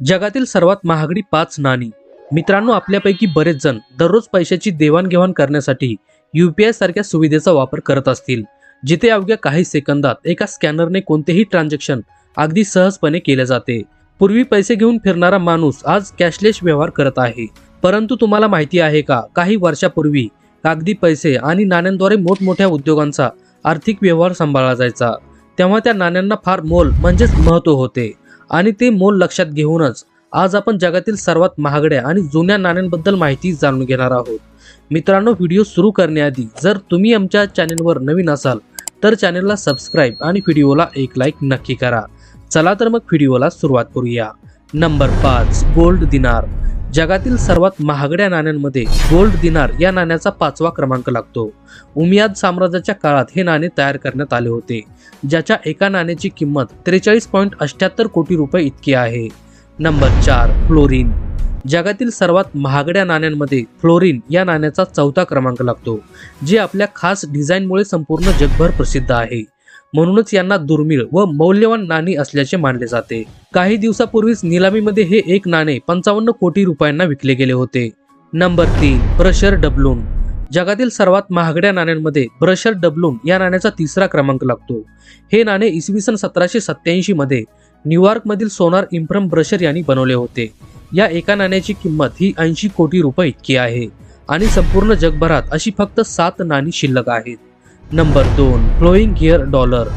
जगातील सर्वात महागडी पाच नाणी. मित्रांनो आपल्यापैकी बरेच जण दररोज पैशाची देवाणघेवाण करण्यासाठी यू पी आय सारख्या सुविधेचा वापर करत असतील जिथे अवघ्या काही सेकंदात एका स्कॅनरने कोणतेही ट्रान्झॅक्शन अगदी सहजपणे केले जाते. पूर्वी पैसे घेऊन फिरणारा माणूस आज कॅशलेस व्यवहार करत आहे. परंतु तुम्हाला माहिती आहे का काही वर्षापूर्वी कागदी पैसे आणि नाण्यांद्वारे मोठमोठ्या उद्योगांचा आर्थिक व्यवहार सांभाळला जायचा. तेव्हा त्या नाण्यांना फार मोल म्हणजेच महत्त्व होते. आणि ते मोल लक्षात घेऊनच आज आपण जगातील सर्वात महागड्या आणि जुन्या नाण्यांबद्दल माहिती जाणून घेणार आहोत. मित्रांनो व्हिडिओ सुरू करण्याआधी जर तुम्ही आमच्या चॅनेलवर नवीन असाल तर चॅनेलला सबस्क्राईब आणि व्हिडिओला एक लाईक नक्की करा. चला तर मग व्हिडिओला सुरुवात करूया. नंबर पाच गोल्ड दिनार. जगातील सर्वात महागड्या नाण्यांमध्ये गोल्ड दिनार या नाण्याचा पाचवा क्रमांक लागतो. उमियाद साम्राज्याच्या काळात हे नाणे तयार करण्यात आले होते ज्याच्या एका नाण्याची किंमत त्रेचाळीस पॉईंट अठ्याहत्तर कोटी रुपये इतकी आहे. नंबर चार फ्लोरिन. जगातील सर्वात महागड्या नाण्यांमध्ये फ्लोरिन या नाण्याचा चौथा क्रमांक लागतो जे आपल्या खास डिझाईनमुळे संपूर्ण जगभर प्रसिद्ध आहे. म्हणूनच यांना दुर्मिळ व मौल्यवान नाणी असल्याचे मानले जाते. काही दिवसापूर्वीच निलामीमध्ये हे एक नाणे पंचावन्न कोटी रुपयांना विकले गेले होते. नंबर तीन ब्रशर डबलून. जगातील सर्वात महागड्या नाण्यांमध्ये ब्रशर डबलून या नाण्याचा तिसरा क्रमांक लागतो. हे नाणे इसवी सन सतराशे सत्याऐंशी मध्ये न्यूयॉर्कमधील सोनार इम्प्रम ब्रशर यांनी बनवले होते. या एका नाण्याची किंमत ही ऐंशी कोटी रुपये इतकी आहे आणि संपूर्ण जगभरात अशी फक्त सात नाणी शिल्लक आहेत. नंबर दोन फ्लोईंग गिअर डॉलर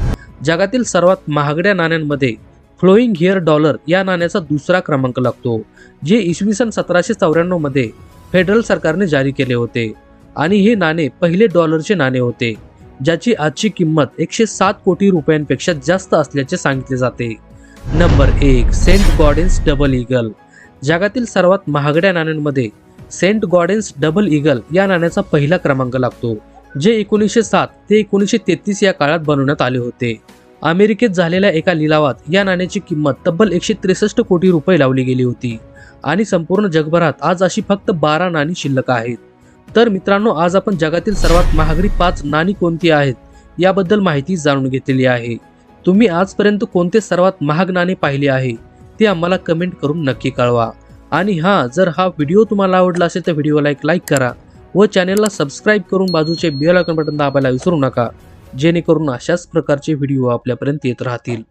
जगातील सर्वात महागड्या नाण्यांमध्ये फ्लोईंग हिअर डॉलर या नाण्याचा दुसरा क्रमांक लागतो जे इसवी सन सतराशे चौऱ्याण्णवमध्ये फेडरल सरकारने जारी केले होते आणि हे नाणे पहिले डॉलरचे नाणे होते ज्याची आजची किंमत एकशे सात कोटी रुपयांपेक्षा जास्त असल्याचे सांगितले जाते. नंबर एक सेंट गॉडेन्स डबल इगल जगातील सर्वात महागड्या नाण्यांमध्ये सेंट गॉडेन्स डबल इगल या नाण्याचा पहिला क्रमांक लागतो जे एकोणीसशे सात ते एकोणीसशे तेहतीस या काळात बनवण्यात आले होते. अमेरिकेत झालेल्या एका लिलावात या नाण्याची किंमत तब्बल एकशे त्रेसष्ट कोटी रुपये लावली गेली होती. आणि संपूर्ण जगभरात आज अशी फक्त बारा नाणी शिल्लक आहेत. तर मित्रांनो आज आपण जगातील सर्वात महागडी पाच नाणी कोणती आहेत याबद्दल माहिती जाणून घेतलेली आहे. तुम्ही आजपर्यंत कोणते सर्वात महाग नाणे पाहिले आहे ते आम्हाला कमेंट करून नक्की कळवा. आणि हां जर हा व्हिडिओ तुम्हाला आवडला असेल तर व्हिडिओला एक लाईक करा. व चॅनेलला सबस्क्राईब करून बाजूचे बेल आयकॉन बटन दाबायला विसरू नका जेणेकरून अशाच प्रकारचे व्हिडिओ आपल्यापर्यंत येत राहतील.